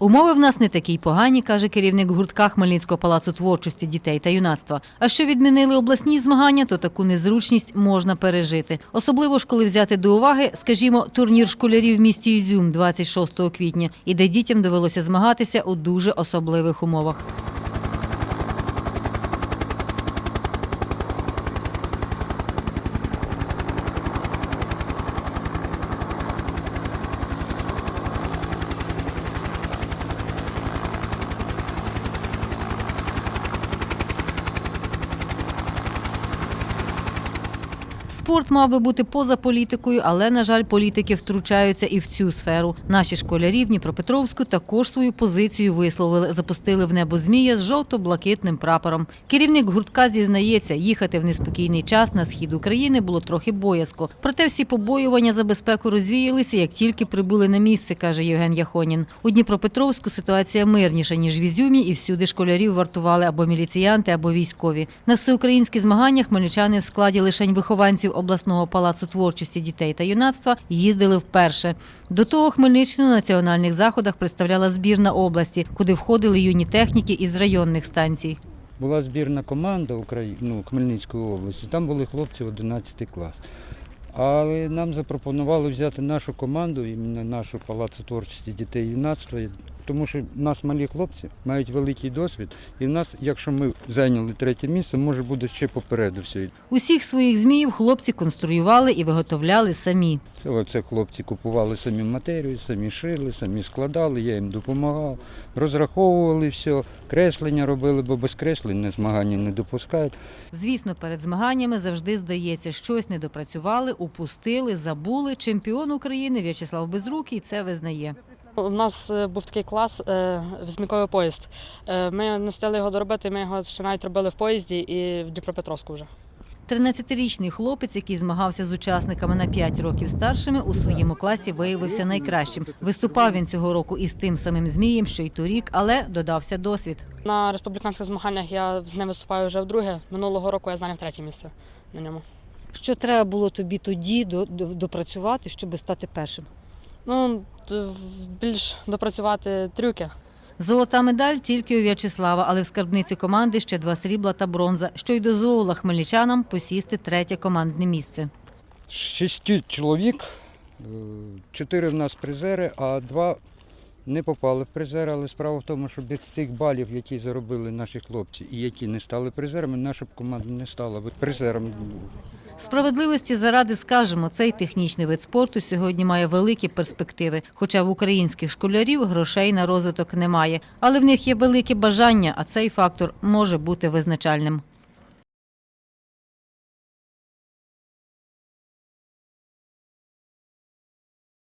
Умови в нас не такі й погані, каже керівник гуртка Хмельницького палацу творчості дітей та юнацтва. А що відмінили обласні змагання, то таку незручність можна пережити. Особливо ж коли взяти до уваги, скажімо, турнір школярів в місті Ізюм 26 квітня, і де дітям довелося змагатися у дуже особливих умовах. Спорт мав би бути поза політикою, але, на жаль, політики втручаються і в цю сферу. Наші школярі в Дніпропетровську також свою позицію висловили, запустили в небо змія з жовто-блакитним прапором. Керівник гуртка зізнається, їхати в неспокійний час на схід України було трохи боязко. Проте всі побоювання за безпеку розвіялися, як тільки прибули на місце, каже Євген Яхонін. У Дніпропетровську ситуація мирніша ніж в Ізюмі, і всюди школярів вартували або міліціянти, або військові. На всеукраїнські змагання хмельничани в складі лишень вихованців обласного палацу творчості дітей та юнацтва їздили вперше. До того Хмельниччину на національних заходах представляла збірна області, куди входили юні техніки із районних станцій. Була збірна команда України, ну, Хмельницької області, там були хлопці 11 клас. Але нам запропонували взяти нашу команду, іменно нашу палацу творчості дітей юнацтва, тому що в нас малі хлопці мають великий досвід, і в нас, якщо ми зайняли третє місце, може буде ще попереду все. Усіх своїх зміїв хлопці конструювали і виготовляли самі. Це оце хлопці купували самі матерію, самі шили, самі складали, я їм допомагав, розраховували все, креслення робили, бо без креслень на змагання не допускають. Звісно, перед змаганнями завжди здається, щось не допрацювали, упустили, забули. Чемпіон України В'ячеслав Безрукий це визнає. У нас е, був такий клас е, візьміковий поїзд. Е, Ми не встигли його доробити, ми його ще навіть робили в поїзді і в Дніпропетровську вже. 13-річний хлопець, який змагався з учасниками на 5 років старшими, у своєму класі виявився найкращим. Виступав він цього року із тим самим змієм, що й торік, але додався досвід. На республіканських змаганнях я з ним виступаю вже вдруге. Минулого року я зайняв третє місце на ньому. Що треба було тобі тоді допрацювати, щоб стати першим? Ну, більш допрацювати трюки. Золота медаль тільки у В'ячеслава, але в скарбниці команди ще два срібла та бронза, що й дозволила хмельничанам посісти третє командне місце. Шість чоловік, е, чотири в нас призери, а два не попали в призери. Але справа в тому, що без цих балів, які заробили наші хлопці і які не стали призерами, наша б команда не стала б призером. Справедливості заради скажемо, цей технічний вид спорту сьогодні має великі перспективи. Хоча в українських школярів грошей на розвиток немає, але в них є велике бажання, а цей фактор може бути визначальним.